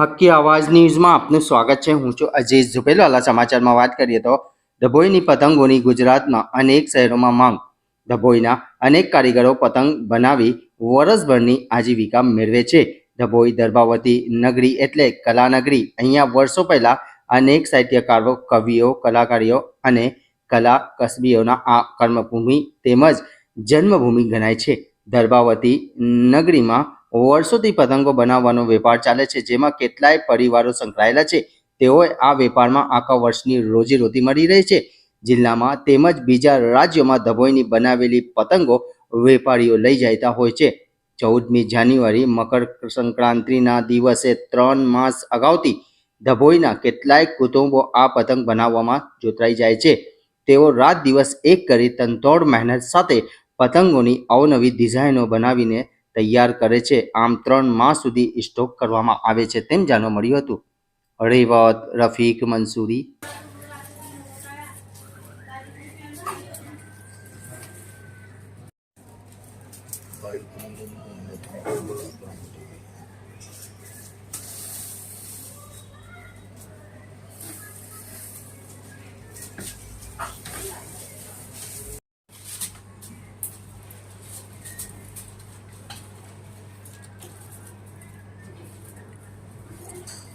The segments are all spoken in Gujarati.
હક્કી અવાજ ન્યૂઝમાં આપનું સ્વાગત છે. હું છું અજીત ઝુપેલાલા સમાચારમાં વાત કરીએ તો ડભોઈની પતંગોની ગુજરાતમાં અનેક શહેરોમાં માંગ. ડભોઈના અનેક કારીગરો પતંગ બનાવી વરસભરની આજીવિકા મેળવે છે. ડભોઈ, દર્ભાવતી નગરી એટલે કલાનગરી. અહીંયા વર્ષો પહેલા અનેક સાહિત્યકારો, કવિઓ, કલાકારીઓ અને કલા કસબીઓના આ કર્મભૂમિ તેમજ જન્મભૂમિ ગણાય છે. દર્ભાવતી નગરીમાં વર્ષોથી પતંગો બનાવવાનો વેપાર ચાલે છે, જેમાં કેટલાય પરિવારો સંકળાયેલા છે. તેઓએ આ વેપારમાં આખા વર્ષની રોજીરોટી મળી રહી છે. જિલ્લામાં તેમજ બીજા રાજ્યોમાં ધભોઈની બનાવેલી પતંગો વેપારીઓ લઈ જતા હોય છે. ચૌદમી જાન્યુઆરી, મકર સંક્રાંતિના દિવસે ત્રણ માસ અગાઉથી ધભોઈના કેટલાય કુટુંબો આ પતંગ બનાવવામાં જોતરાઈ જાય છે. તેઓ રાત દિવસ એક કરી તનતોડ મહેનત સાથે પતંગોની અવનવી ડિઝાઇનો બનાવીને તૈયાર કરે છે. આમ ત્રણ માસ સુધી સ્ટોક કરવામાં આવે છે તેમ જાણવા મળ્યું હતું. રેવત રફીક, મંસૂરી.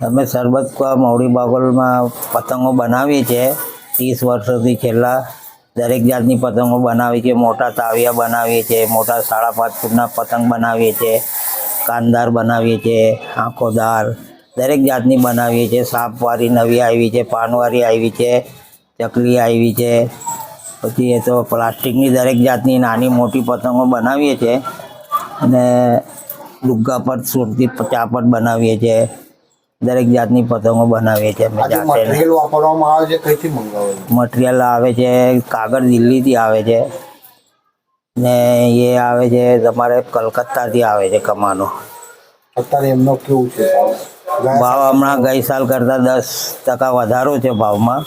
અમે સરબત મૌરી બાગોલમાં પતંગો બનાવીએ છીએ ત્રીસ વર્ષોથી છેલ્લા દરેક જાતની પતંગો બનાવીએ છીએ. મોટા તાવિયા બનાવીએ છીએ, મોટા સાડા પાંચ ફૂટના પતંગ બનાવીએ છીએ કાનદાર બનાવીએ છીએ, આંખોદાર દરેક જાતની બનાવીએ છીએ. સાપવાળી નવી આવી છે પાનવાળી આવી છે, ચકલી આવી છે. પછી એ તો પ્લાસ્ટિકની દરેક જાતની નાની મોટી પતંગો બનાવીએ છીએ. અને લુગ્ગા પર સુરતી ચાપટ બનાવીએ છીએ. દરેક જાતની પતંગો બનાવીએ છીએ અમે જાતે. મટીરિયલ વાપરવામાં આવે છે કઈથી મંગાવે મટીરિયલ આવે છે કાગળ દિલ્હીથી આવે છે. ને એ આવે છે તમારે કલકત્તાથી આવે છે કમાનો. અત્યારે એમનો કેવું છે ભાવ? હમણાં ગઈ સાલ કરતાં દસ ટકા વધારો છે ભાવમાં.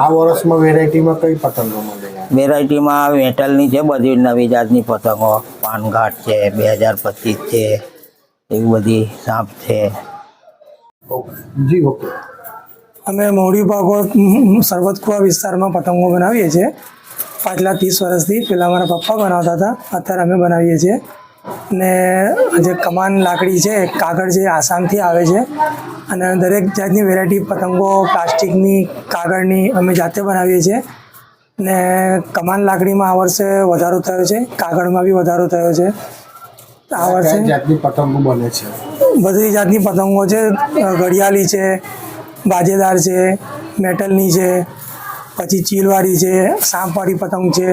આ વર્ષમાં વેરાયટીમાં કઈ પતંગો મળે? વેરાયટીમાં મેટલની છે બધી નવી જાતની પતંગો. પાનઘાટ છે બે હજાર પચીસ છે એવી બધી સાપ છે. જી ઓકે. અમે મોડી ભાગો સરબત કુવા વિસ્તારમાં પતંગો બનાવીએ છીએ. પાછલા ત્રીસ વર્ષથી પહેલાં મારા પપ્પા બનાવતા હતા અત્યારે અમે બનાવીએ છીએ. ને જે કમાન લાકડી છે કાગળ જે આસામથી આવે છે. અને દરેક જાતની વેરાયટી પતંગો પ્લાસ્ટિકની કાગળની અમે જાતે બનાવીએ છીએ. ને કમાન લાકડીમાં આ વર્ષે વધારો થયો છે. કાગળમાં બી વધારો થયો છે. આ વર્ષે જાતની પતંગો બને છે? બધી જાતની પતંગો છે. ઘડિયાળી છે બાજેદાર છે મેટલની છે પછી ચીલવાળી છે સાંપવાળી પતંગ છે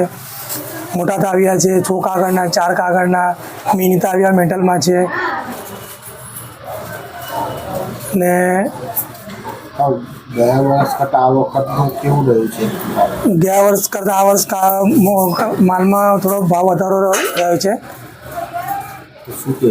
મોટા તાવિયા છે છો કાગળના ચાર કાગળના મિની તાવિયા મેટલમાં છે. ને ગયા વર્ષ કરતા આ વખતનું કેવું રહ્યું છે? ગયા વર્ષ કરતાં આ વર્ષ માલમાં થોડો ભાવ વધારો રહ્યો છે. શું કે